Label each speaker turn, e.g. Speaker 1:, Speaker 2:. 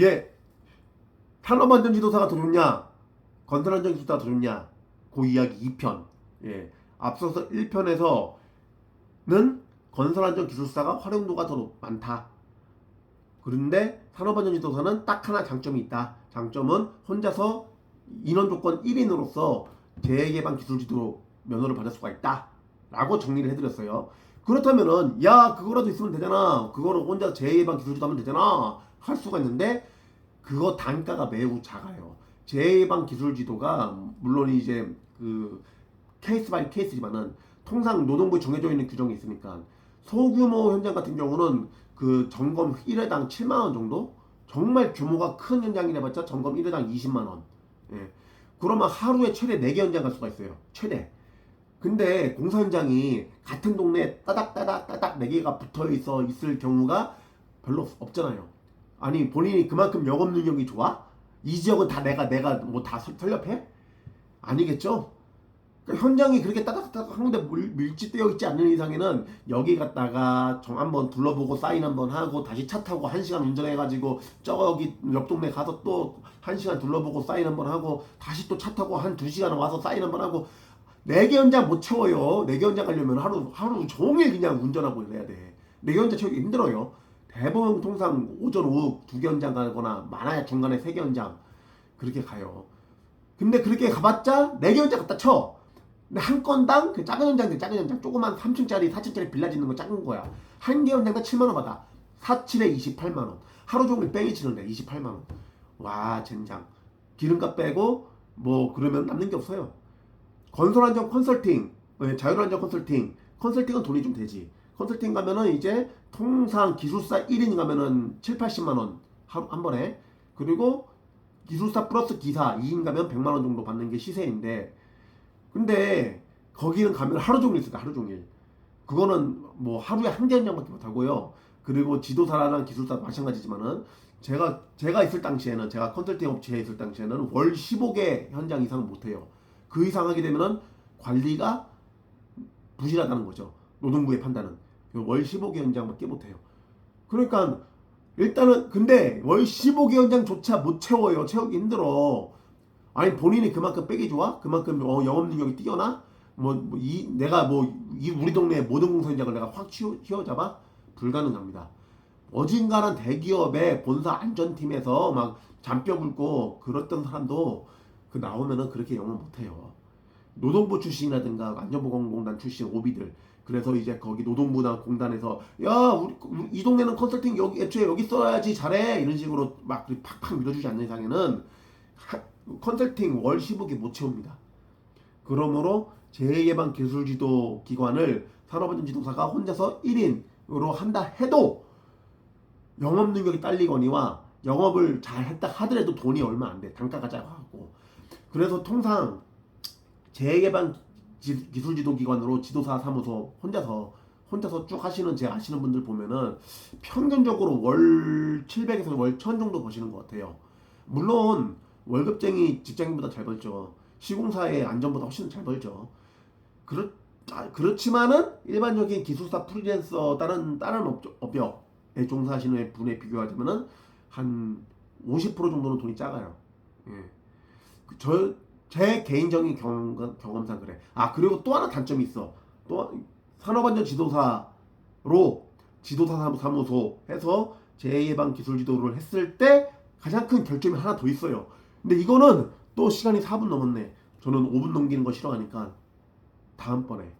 Speaker 1: 예. 산업안전 지도사가 더 좋냐? 건설 안전 지도사가 더 좋냐? 그 이야기 2편. 예. 앞서서 1편에서는 건설 안전 기술사가 활용도가 더 많다. 그런데 산업 안전 지도사는 딱 하나 장점이 있다. 장점은 혼자서 인원 조건 1인으로서 재개발기술 지도 면허를 받을 수가 있다. 라고 정리를 해드렸어요. 그렇다면은 야 그거라도 있으면 되잖아. 그거는 혼자 재개발기술 지도 하면 되잖아. 할 수가 있는데 그거 단가가 매우 작아요. 재개발기술 지도가 물론 이제 그 케이스 바이 케이스지만은 통상 노동부에 정해져 있는 규정이 있으니까 소규모 현장 같은 경우는 그 점검 1회당 7만 원 정도? 정말 규모가 큰 현장이라 봤자 점검 1회당 20만 원. 예. 그러면 하루에 최대 4개 현장 갈 수가 있어요. 최대. 근데 공사 현장이 같은 동네에 따닥따닥 따닥 4개가 붙어 있어 있을 경우가 별로 없- 없잖아요. 아니 본인이 그만큼 영업 능력이 좋아? 이 지역은 다 내가 내가 뭐 다 설렵해? 아니겠죠? 그러니까 현장이 그렇게 따닥따닥 한 군데 밀- 밀집되어 있지 않는 이상에는 여기 갔다가 정 한번 둘러보고 사인 한번 하고 다시 차 타고 한 시간 운전해가지고 저기 옆 동네 가서 또 한 시간 둘러보고 사인 한번 하고 다시 또 차 타고 한 두 시간 와서 사인 한번 하고 네 개 현장 못 채워요. 네 개 현장 가려면 하루 하루 종일 그냥 운전하고 이래야 돼. 네 개 현장 채우기 힘들어요. 대부분 통상 오전 오후 두 개 현장 가거나 많아야 중간에 세 개 현장 그렇게 가요. 근데 그렇게 가봤자 네 개 현장 갖다 쳐. 근데 한 건당 그 작은 현장들 작은 현장 조그만 3층짜리 4층짜리 빌라 짓는 거 작은 거야. 한 개 현장당 7만 원 받아. 4칠에 28만 원. 하루 종일 뺑이 치는데 28만 원. 와 젠장. 기름값 빼고 뭐 그러면 남는 게 없어요. 건설 안전 컨설팅, 예, 자율 안전 컨설팅, 컨설팅은 돈이 좀 되지. 컨설팅 가면은 이제 통상 기술사 1인 가면은 7, 80만 원 하루 한 번에. 그리고 기술사 플러스 기사 2인 가면 100만 원 정도 받는 게 시세인데. 근데 거기는 가면 하루 종일 있을까 하루 종일. 그거는 뭐 하루에 한개 현장밖에 못 하고요. 그리고 지도사랑 기술사 마찬가지지만은 제가 제가 있을 당시에는 제가 컨설팅 업체에 있을 당시에는 월 15개 현장 이상은 못 해요. 그 이상 하게 되면은 관리가 부실하다는 거죠. 노동부의 판단은 월 15개 현장밖에 못 해요 그러니까 일단은 근데 월 15개 현장조차 못 채워요. 채우기 힘들어. 아니 본인이 그만큼 빼기 좋아? 그만큼 어, 영업 능력이 뛰어나? 뭐이 내가 뭐 이 우리 동네 모든 공사 현장을 내가 확 휘어, 휘어잡아? 불가능합니다. 어딘가는 대기업의 본사 안전팀에서 막 잔뼈 굵고 그랬던 사람도 그 나오면은 그렇게 영업 못해요. 노동부 출신이라든가 안전보건공단 출신 오비들 그래서 이제 거기 노동부나 공단에서 야 우리 이 동네는 컨설팅 여기 애초에 여기 써야지 잘해 이런 식으로 막 팍팍 밀어주지 않는 이상에는 하- 컨설팅 월 15개 못 채웁니다. 그러므로 재예방 기술지도 기관을 산업안전지도사가 혼자서 1인으로 한다 해도 영업 능력이 딸리거니와 영업을 잘 했다 하더라도 돈이 얼마 안 돼. 단가가 작아갖고. 그래서 통상 재개발 지- 기술지도 기관으로 지도사 사무소 혼자서 혼자서 쭉 하시는 제 아시는 분들 보면은 평균적으로 월 700에서 월 1000 정도 버시는 것 같아요. 물론 월급쟁이 직장인보다 잘 벌죠. 시공사의 안전보다 훨씬 잘 벌죠. 그렇 아, 그렇지만은 일반적인 기술사 프리랜서 다른 다른 업, 업역에 종사하시는 분에 비교하자면은 한 50% 정도는 돈이 작아요. 예. 그저 제 개인적인 경험, 경험상 그래. 아 그리고 또 하나 단점이 있어. 또 산업안전 지도사로 지도사 사무- 사무소 해서 재예방 기술 지도를 했을 때 가장 큰 결점이 하나 더 있어요. 근데 이거는 또 시간이 4분 넘었네. 저는 5분 넘기는 거 싫어하니까 다음번에